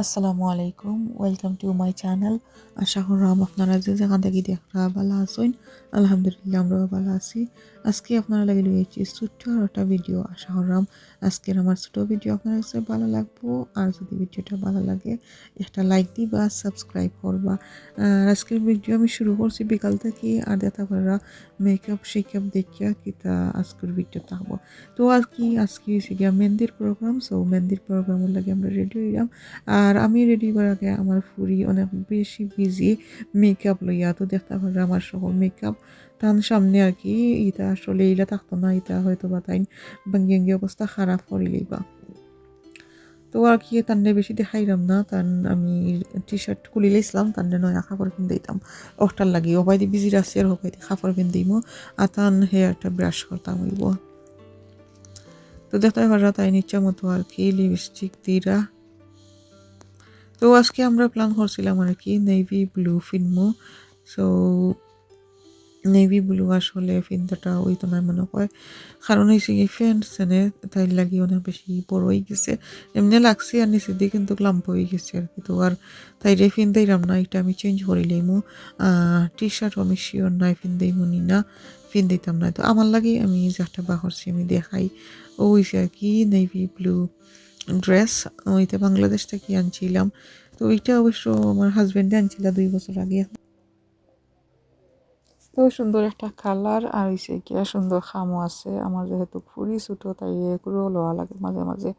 আসসালামু আলাইকুম welcome to my channel আশা করলাম আপনারা যে যেখান থেকে দেখা ভালো আছেন। আলহামদুলিল্লাহ আমরাও ভালো আছি। আজকে আপনারা লাগে লইয়েছি ছোট্ট আর একটা ভিডিও আশা করলাম আজকের আমার ছোট ভিডিও আপনার কাছে ভালো লাগবো। আর যদি ভিডিওটা ভালো লাগে, একটা লাইক দিবা সাবস্ক্রাইব করবা। আর আজকের ভিডিও আমি শুরু করছি বিকাল থেকে। আর দেখা করা মেকআপ শেকআপ দেখিয়া কিতা আজকের ভিডিও থাকব তো আজকে আজকে হয়েছে গিয়া মেহেন্দির প্রোগ্রাম সো মেহেন্দির প্রোগ্রামের লাগে আমরা রেডি হইলাম। আর আমি রেডি আগে আমার ফুরি অনেক বেশি বিজি মেকআপ লইয়া তো দেখতে পারে আমার সকল মেকআপ তার সামনে আর কি ইটা আসলে ইলা থাকতো না ইটা হয়তো বা তাই বাঙ্গি অবস্থা খারাপ করে লইবা। তো আর কি তান্ডে বেশি দেখাইলাম না, তান আমি টি শার্ট খুলি লাইছিলাম তান্ডে নয় কাপড় কিন দিতাম ওটার লাগি ওবাই দি বিজি রাখছি আর হবাই দি কাপড় কিন দিমো আর তান হেয়ারটা ব্রাশ করতাম হইব। তো দেখতে পারা তাই নিচ্ছা মতো আর কি লিপস্টিক দিরা। তো আজকে আমরা প্ল্যান করছিলাম আর কি নেভি ব্লু ফিনমো। সো নেভি ব্লু আসলে ফিনতাটা ওই তো নয় মনে হয়। কারণ হয়েছে কি ফ্যান্ট সেনে তাই লাগি অনেক বেশি বড় হয়ে গেছে। এমনি লাগছে আর নিচে দিয়ে কিন্তু ক্লাম্প হয়ে গেছে আর কি। তো আর তাই রে ফিন দিলাম না, এটা আমি চেঞ্জ করে লইমু টি শার্ট আমি শিওর নাই, ফিন দিইমু নি না, ফিন দিতাম না। তো আমার লাগে আমি যাটা বা করছি আমি দেখাই। ও হয়েছে আর কি নেভি ব্লু ড্রেস ওইটা বাংলাদেশ থেকে আনছিলাম। তো ওইটা অবশ্য আমার হাজব্যান্ডে আনছিল দুই বছর আগে। তো সুন্দর একটা কালার আর হইছে গিয়া সুন্দর খামও আছে। আমার যেহেতু ফুরি ছোটো, তাই এগুলো লওয়া লাগে মাঝে মাঝে।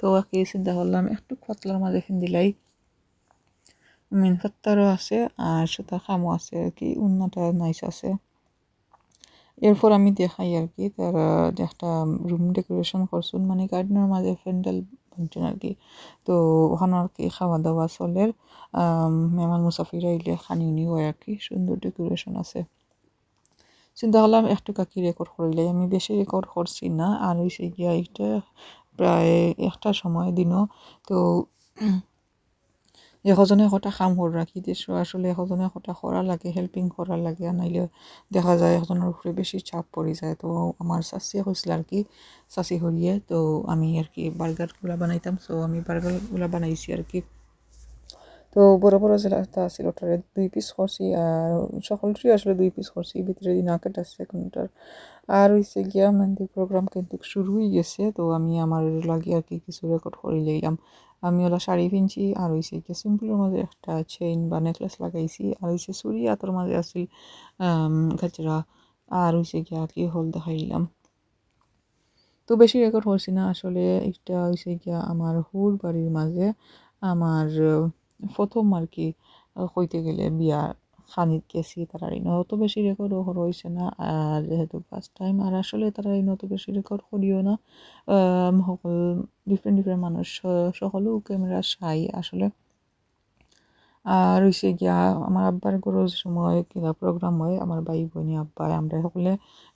তো একে চিন্তা করলাম, একটু পাতলার মাঝে দিলাই। মিন ফাত্তারও আছে, আর সুতা খামও আছে, আর কি উন্নটা নাইস আছে। এরপর আমি দেখাই আর কি, তারা একটা রুম ডেকোরেশন করছেন মানে গার্ডেনের মাঝে প্যান্ডেল বানছেন আর কি। তো ওখানে আর কি খাওয়া দাওয়া চলের মেহমান মুসাফিরা আইলে খানি উনি হয় আর কি। সুন্দর ডেকোরেশন আছে। চিন্তা করলাম একটু কাকি রেকর্ড করিলে আমি বেশি রেকর্ড করছি না। আর হয়েছে গিয়া এটা প্রায় একটা সময় দিনও। তো এশজনে এশটা কাম কৰি ৰাখি দিছোঁ। আসলে এশজনে এশটা করা লাগে হেল্পিং করা লাগে, নাইলে দেখা যায় এজনের উপরে বেশি চাপ পড়ে যায়। তো আমার শাশিয়ে কৈছিল আর কি শাশি হরিয়ে তো আমি আর কি বার্গারগুলা বানাইতাম সো আমি বার্গারগুলা বানাইছি আর কি। তো বড় বড় একটা আছিল ওটারে দুই পিস করছি আর সকলটি আসলে দুই পিস করছি ভিতরে আঁকেট আছে কোনটার আর হইছে গিয়া মেহেন্দি প্রোগ্রাম কিন্তু শুরু হয়ে গেছে তো আমি আমার লাগে আর কি কিছু রেকর্ড করে লইলাম আমি ওলা শাড়ি পিনছি, আর হইছে গিয়া সিম্পলের মাঝে একটা চেইন বা নেকলেস লাগাইছি, আর হইছে চুরি আতর মাঝে আছিল গাজরা আর হইছে গিয়া কি হল দেখাইলাম। তো বেশি রেকর্ড করছি না, আসলে এটা হইছে গিয়া আমার হুর বাড়ির মাঝে আমার প্রথম আর কি হইতে গেলে বিয়া খানিত গেছি, তারা ইনো অত বেশি রেকর্ডও হয়েছে না। আর যেহেতু ফার্স্ট টাইম আর আসলে তারা ইনো অত বেশি রেকর্ড করিও না। সকল ডিফারেন্ট ডিফারেন্ট মানুষ সকলেও ক্যামেরা সাই আসলে। আর হইছে গিয়া আমার আব্বার গরুর সময়, কিবা প্রোগ্রাম হয়, আমার ভাই বোনি, আব্বাই আমরা সকলে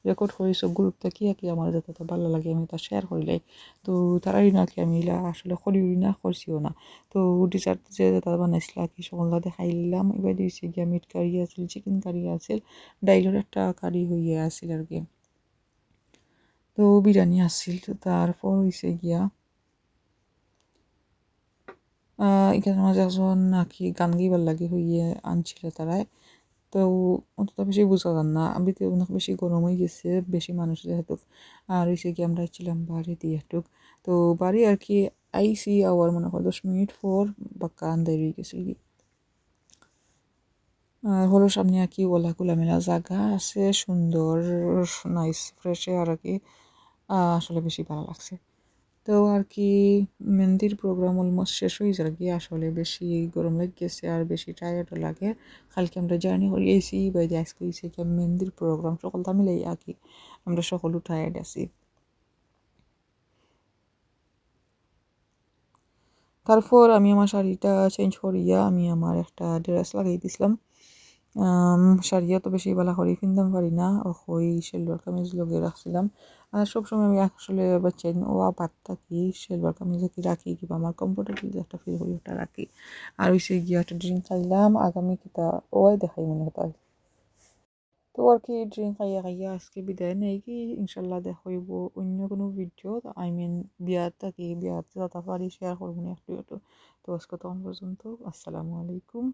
রেকর্ড করিছো গ্রুপ থেকে কি আমার যাতে ভালো লাগে, আমি তা শেয়ার করিলাই তো তারাই নাকি আমি আসলে করিও না, করছিও না। তো ডিজার্ট যে তারা বানাইছিল কি সকল দেখাইলাম এবার দিয়েছে গিয়া মিট কারি আছিল চিকেন কারি আছিল ডাইলের একটা কারি হইয়া আছিল আর কি। তো বিরিয়ানি আছিল তারপর হইছে গিয়া এখানে মাঝে একজন নাকি গান গাইবার লাগে, হইয়ে আনছিল তারাই। তো অতটা বেশি বোঝা যান না। আমি তো অনেক বেশি গরম হয়ে গেছে, বেশি মানুষ যেহেতু। আর হয়েছে কি, আমরা ছিলাম বাড়ি দিয়ে একটু তো বাড়ি আর কি আইসি আওয়ার মনে হয় দশ মিনিট পর বাক্কা আন্দাই রয়ে গেছিল আর হলো সামনে আর কি ওলা খোলামেলা জায়গা আছে, সুন্দর নাইস ফ্রেশে আর কি। আসলে বেশি ভালো লাগছে। তো আর কি মেহেন্দির প্রোগ্রাম অলমোস্ট শেষ হয়ে যার কি আসলে বেশি গরম গেছে আর বেশি টায়ার্ডও লাগে। কালকে আমরা জার্নি করি এসি বাইরে আজকে এসে মেহেন্দির প্রোগ্রাম সকল সকলটা মিলেই আর কি আমরা সকলও টায়ার্ড আছি। তারপর আমি আমার শাড়িটা চেঞ্জ করিয়া আমি আমার একটা ড্রেস লাগিয়ে দিছিলাম। শাড়িও তো বেশি বেলা করে কিনতাম পারি না। ওই সেলভার কামিজ লগে রাখছিলাম। আর সবসময় আমি আসলে বাচ্চাই ও আবার থাকি সেলভার কামিজ কি রাখি, কিংবা আমার কমফোর্টেবল একটা ফিল করি, ওটা রাখি। আর ওই সে গিয়ে একটা ড্রিঙ্ক খাইলাম, আগামী কিতা ওই দেখাই মনে হতো তো আর কি ড্রিঙ্ক খাইয়া খাইয়া আজকে বিদায় নেই কি, ইনশাল্লাহ দেখাইব অন্য কোনো ভিডিও আই মিন বিয়ার থাকি বিয়ার যত পারি শেয়ার করব না একটু তো আজকে তখন পর্যন্ত, আসসালামু আলাইকুম।